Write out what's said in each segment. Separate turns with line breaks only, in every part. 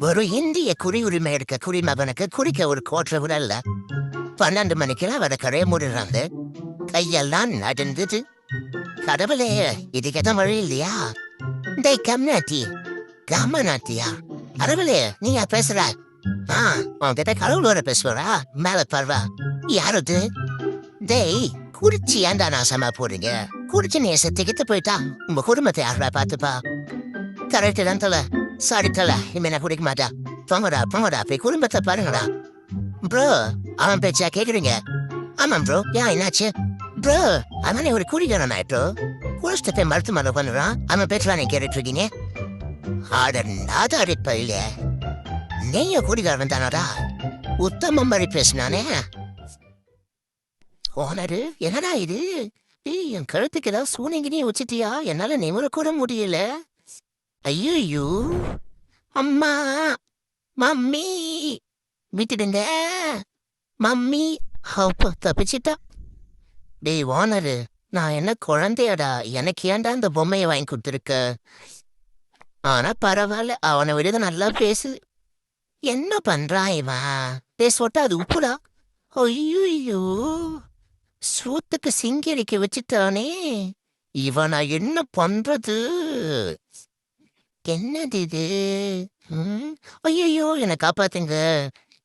ஒரு இந்திய குடியுரிமை இருக்க குடிமகனுக்கு குடிக்க ஒரு கோற்ற கூட பன்னெண்டு மணிக்கெல்லாம் அவரை கரைய மூடுறாங்க கையெல்லாம் நடந்துட்டு கடவுளே இதுக்கு எதுவும் வழி இல்லையா? டேய் கம்னாட்டி கம்மநாட்டியா கடவுளே நீயா பேசுற? ஆ உன்கிட்ட கடவுளோட பேசுவரா? மேல பர்வா யாரது டேய் குடிச்சு ஏன்டா நாசமா போறீங்க? குடிச்சு நீ செத்துக்கிட்டு போயிட்டா. உங்க குடும்பத்தை யாரா பார்த்துப்பா? கரெக்டு தான் தல. சாரி தல இனிமே நான் குடிக்க மாட்டா போங்கடா போங்கடா போய் குடும்பத்தை பாருங்கடா ப்ரோ அவன் பேச்சா கேட்குறீங்க ஆமாம் ப்ரோ ஏன் என்னாச்சு ப்ரோ அவனே ஒரு குடிகாரன் ஆயிட்டோ குடிச்சிட்டு போய் மருத்துவமனை பண்ணுறான் அவன் பேச்சலாம் நீ கேட்டுட்டு ஆடர் ஆட நாதாரி பையில நீங்க குடிகாரன் தானடா உத்தமம் மாதிரி பேசினானே ஓனரு என்னடா இது ஏய் என் கழுத்துக்கு ஏதாவது சூனிங்கினே வச்சுட்டியா என்னால் நிமிர கூட முடியல ஐயோ அம்மா மம்மி விட்டுடுங்க மம்மி அப்போ தப்பிச்சிட்டா. டேய் ஓனரு நான் என்ன குழந்தையாடா? எனக்கு ஏன்டா இந்த பொம்மையை வாங்கி கொடுத்துருக்க? ஆனா பரவாயில்ல அவனை விட நல்லா பேசு என்ன பண்றான் இவன்? சொட்டா அது உப்புடா. ஐயோ சூத்துக்கு சிங்கரிக்க வச்சுட்டானே. இவன் நான் என்ன பண்றது? என்னது இது? ஐயோ என்னை காப்பாத்துங்க.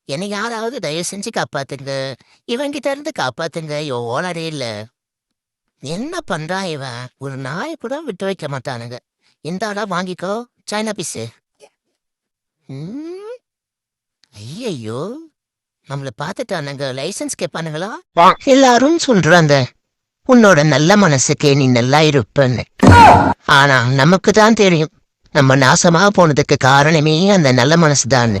என்னை யாராவது தயவு செஞ்சு காப்பாத்துங்க. இவன்கிட்ட இருந்து காப்பாத்துங்க. இவன் ஓனரே இல்ல. என்ன பண்றான் இவன்? ஒரு நாயை கூட விட்டு வைக்க மாட்டானுங்க. இந்தாடா வாங்கிக்கோ. சைனா பீஸு ஐயையோ. நம்மள பார்த்துட்டானுங்க லைசன்ஸ் கேட்பானுங்களா எல்லாரும் சொல்றாங்க. உன்னோட நல்ல மனசுக்கே நீ நல்லா இருப்பன்னு. ஆனா நமக்கு தான் தெரியும். நம்ம நாசமா போனதுக்கு காரணமே அந்த நல்ல மனசு தான்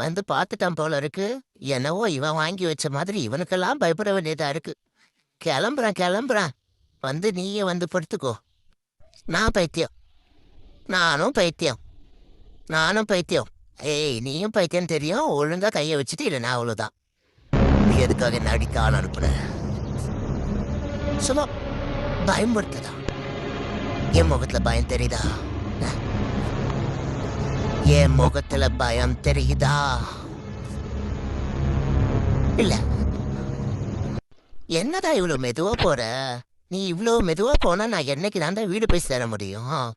வந்து பார்த்துட்டான் போல இருக்கு. என்னவோ இவன் வாங்கி வச்ச மாதிரி இவனுக்கெல்லாம் பயப்பட வேண்டியதா இருக்கு. கிளம்புறான் கிளம்புறான். வந்து நீயே வந்து படுத்துக்கோ நான் பைத்தியம். நானும் பைத்தியம். நானும் பைத்தியம். ஏய் நீயும் பைத்தியம் தெரியும். ஒழுங்கா கையை வச்சுட்டு இல்லை நான் அவ்வளோதான் நீ எதுக்காக என்ன ஆள் அனுப்புன? சும்மா பயன்படுத்ததான் என் முகத்துல பயம் தெரியுதா? என் முகத்துல பயம் தெரியுதா? இல்ல. என்னடா இவ்வளவு மெதுவா போற? நீ இவ்வளவு மெதுவா போனா நான் என்னைக்கு தான் வீடு போய் சேர முடியும்?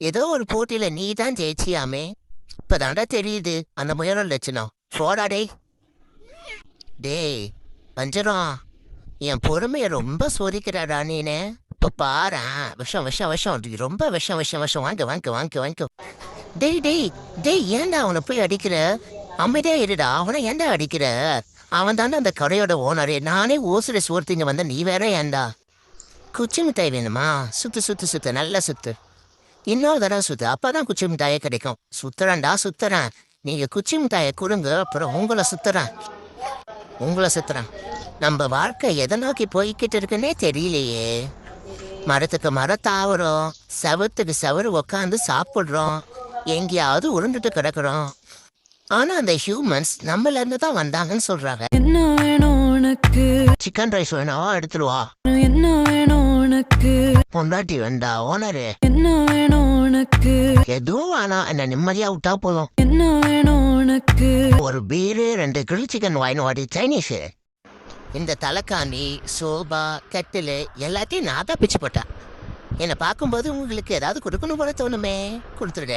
ஏதோ ஒரு போட்டியில நீ தான் ஜெயிச்சியாமே. இப்பதான்டா தெரியுது. அந்த முயலும் லட்சணம். போடா டேய். டேய் பஞ்சரம் என் பொறுமையை ரொம்ப சோதிக்கிறாடா நீனே இப்போ பாரு விஷம் விஷம் விஷம். ரொம்ப விஷம் விஷம் விஷம். வாங்க வாங்க வாங்க வாங்க. டேய் டேய் டேய் ஏன்டா அவனை போய் அடிக்கிற? அமைதியா இருடா. அவனை ஏன்டா அடிக்கிற? அவன் தானே அந்த கடையோட ஓனரே நானே ஓசுரை சோர்த்திங்க வந்த நீ வேற ஏன்டா? குச்சி மிட்டாய் வேணுமா? சுத்து சுத்து சுத்து. நல்லா சுத்து. இன்னொரு தடவை சுத்து. அப்பதான் குச்சி மிட்டாயே கிடைக்கும். சுத்துறேன்டா சுத்துறேன். நீங்க குச்சி மிட்டாயை கொடுங்க. அப்புறம் உங்களை சுத்துறேன். உங்களை சுத்துறேன். நம்ம வாழ்க்கை எதை நோக்கி போய்கிட்டு இருக்குன்னே தெரியலையே. மரத்துக்கு மரம் தாவுறோம். செவத்துக்கு செவரு உக்காந்து சாப்பிடுறோம். எங்கேயாவது உருண்டுட்டு கிடக்குறோம். ஆனா அந்த ஹியூமன்ஸ் நம்மள இருந்து தான் வந்தாங்கன்னு சொல்றாங்க.
என்ன வேணும் உனக்கு?
சிக்கன் ரைஸ் வேணும் எடுத்துருவா
என்ன வேணும் உனக்கு?
பொண்டாட்டி வேண்டா ஓனரு.
என்ன வேணும் உனக்கு?
எதுவும் வேணாம் என்ன நிம்மதியா விட்டா போதும்.
என்ன வேணும் உனக்கு?
ஒரு பீரு ரெண்டு கிரில் சிக்கன் வாங்கினு வாடி சைனீஸு இந்த தலைக்காணி சோபா கட்டில் எல்லாத்தையும் நான் தான் பிச்சு போட்டேன். என்னை பார்க்கும்போது உங்களுக்கு ஏதாவது கொடுக்கணும் போல தோணுமே. கொடுத்துருட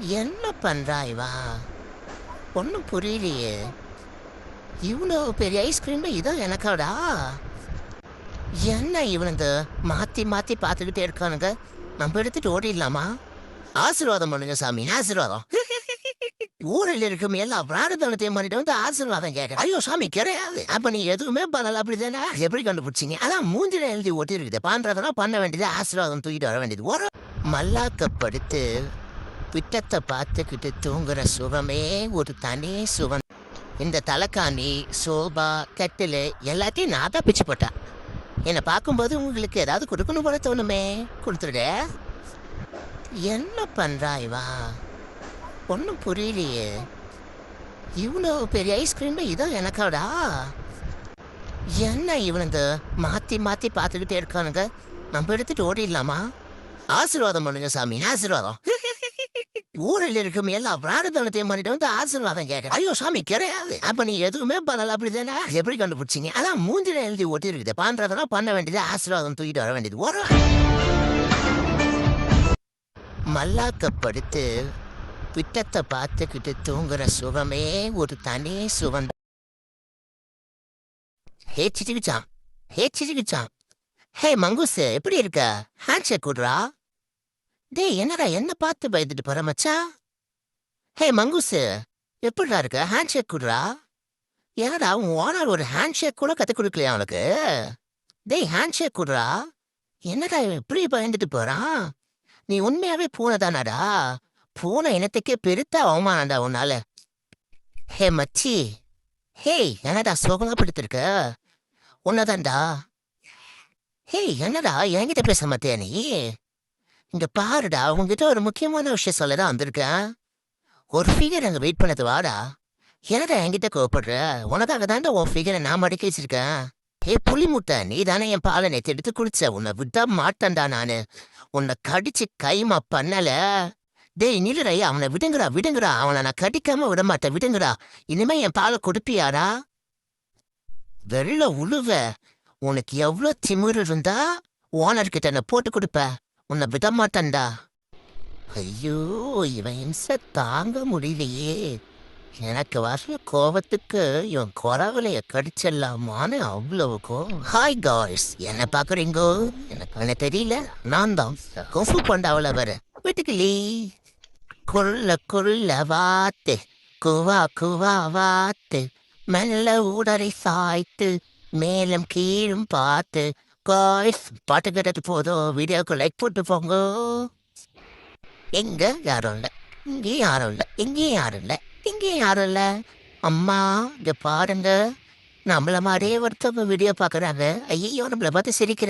என்ன பண்ணுறா இவா? ஒன்றும் புரியலையே. இவ்வளோ பெரிய ஐஸ்கிரீம் இதான் எனக்காடா? என்ன இவனுங்க மாற்றி மாற்றி பார்த்துக்கிட்டே இருக்கானுங்க. நம்ம எடுத்துகிட்டு ஓடிடலாமா? ஆசீர்வாதம் பண்ணுங்க சாமி ஆசீர்வாதம். ஊரில் இருக்கும் எல்லா பிராரதனத்தையும் பண்ணிட்டு வந்து ஆசீர்வாதம் கேட்க ஐயோ சாமி கிடையாது. அப்ப நீ எதுவுமே பண்ணல அப்படிதானே? எப்படி கண்டுபிடிச்சீங்க? அதான் மூஞ்சில எழுதி ஒட்டி இருக்குது பண்றதெல்லாம் பண்ண வேண்டியது ஆசீர்வாதம் தூக்கிட்டு வர வேண்டியது. ஒரு மல்லாக்கப்படுத்து பிட்டத்தை பார்த்துக்கிட்டு தூங்குற சுகமே ஒரு தனி சுகம். இந்த தலைக்காணி சோபா கட்டில் எல்லாத்தையும் நான் தான் பிச்சு போட்டேன். என்னை பார்க்கும்போது உங்களுக்கு ஏதாவது கொடுக்கணும் போல தோணுமே. கொடுத்துடு என்ன பண்றா இவா? ஒன்றும் புரியலையே. இவ்வளோ பெரிய ஐஸ்கிரீம் இதான் எனக்காடா? என்ன இவனுங்க? மாற்றி மாற்றி பார்த்துக்கிட்டே இருக்கானுங்க. நம்ம எடுத்துட்டு ஓடிடலாமா? ஆசீர்வாதம் பண்ணுங்க சாமி ஆசீர்வாதம். ஊரில் இருக்கும் எல்லா பிரார்த்தனத்தையும் பண்ணிட்டு வந்து ஆசீர்வாதம் கேட்க ஐயோ சாமி கிடையாது. அப்ப நீ எதுவுமே பண்ணல அப்படிதானே? எப்படி கண்டுபிடிச்சீங்க? அதான் மூஞ்சில எழுதி ஒட்டி இருக்குது பண்றதெல்லாம் பண்ண வேண்டியது ஆசீர்வாதம் தூக்கிட்டு வர வேண்டியது. ஒரு மல்லாக்கப்படுத்து பிட்டத்தை பார்த்துக்கிட்டு தூங்குற சுகமே ஒரு தனி சுகம். ஹே சிச்சிக்கிச்சான் ஹே சிச்சிக்கிச்சான் ஹே மங்குஸ் எப்படி இருக்க? ஹேண்ட்ஷேக் கொடுறா? டேய் என்னடா என்ன பார்த்து பயந்துட்டு போற மச்சா? ஹே மங்குஸ் எப்படிடா இருக்க? ஹேண்ட்ஷேக் கொடுறா? ஏடா உன் ஓனர் ஒரு ஹேண்ட்ஷேக் கூட கற்றுக் கொடுக்கலையா அவனுக்கு டேய் ஹேண்ட்ஷேக் கொடுறா? என்னடா எப்படி பயந்துட்டு போறான்? நீ உண்மையாவே பூனைதானாடா? பூனை இனத்துக்கே பெருத்த அவமானம்டா உன்னால. ஹே மச்சி. ஹேய் என்னடா சோகமா படுத்திருக்க உன்னதான்டா. ஹேய் என்னடா? என்கிட்ட பேச மாட்டியா நீ? இங்க பாருடா உங்ககிட்ட ஒரு முக்கியமான விஷயம் சொல்லதான் வந்திருக்கேன். ஒரு ஃபிகர் அங்கே வெயிட் பண்ணது வாடா. என்னடா என்கிட்ட கோவப்படுற? உனக்காக தாண்டா உன் ஃபிகரை நான் மடக்கி வச்சிருக்கேன். ஹே புலி முட்டை நீ தானே என் பாலை நேற்று எடுத்து குடிச்ச. உன்னை விட்டா மாட்டேன்டா நான். உன்னை கடிச்சு கைமா பண்ணல. டேய் நிலுடா அவனை விடுங்கடா விடுங்கடா அவனை நான் கடிக்காம விடமாட்டேன் விடுங்கடா. இனிமே என் பாலை கொடுப்பியாரா வெள்ள உழுவ. உனக்கு எவ்வளோ திமிர் இருந்தா ஓனர்கிட்ட நான் போட்டு கொடுப்ப. உன்னை விடமாட்டேன்டா. ஐயோ இவன் இம்சை தாங்க முடியலையே. எனக்கு வர கோபத்துக்கு இவன் குறவலைய கடிச்சிடலாமான்னு அவ்வளவு ஹாய் காய்ஸ் என்ன பார்க்குறீங்கோ எனக்கு என்ன தெரியல. நான் தான். கொஃபு அவளை வர லீ கொள்ள குள்ள வாத்து குவா குவா வாத்து மெல்ல உடலை சாய்த்து மேலும் கீழும் பார்த்து காய்ஸ் பாட்டு கேட்டது போதும் வீடியோக்கு லைக் போட்டு போங்க. எங்க யாரும் இல்லை இங்கேயும் யாரும் இல்லை எங்கேயும் யாரும் இல்லை இங்கேயும் யாரும் இல்லை. அம்மா இங்க பாருங்க. நம்மள மாதிரியே ஒருத்தவங்க வீடியோ பார்க்குறாங்க ஐயோ நம்மளை பார்த்து சிரிக்கிறாங்க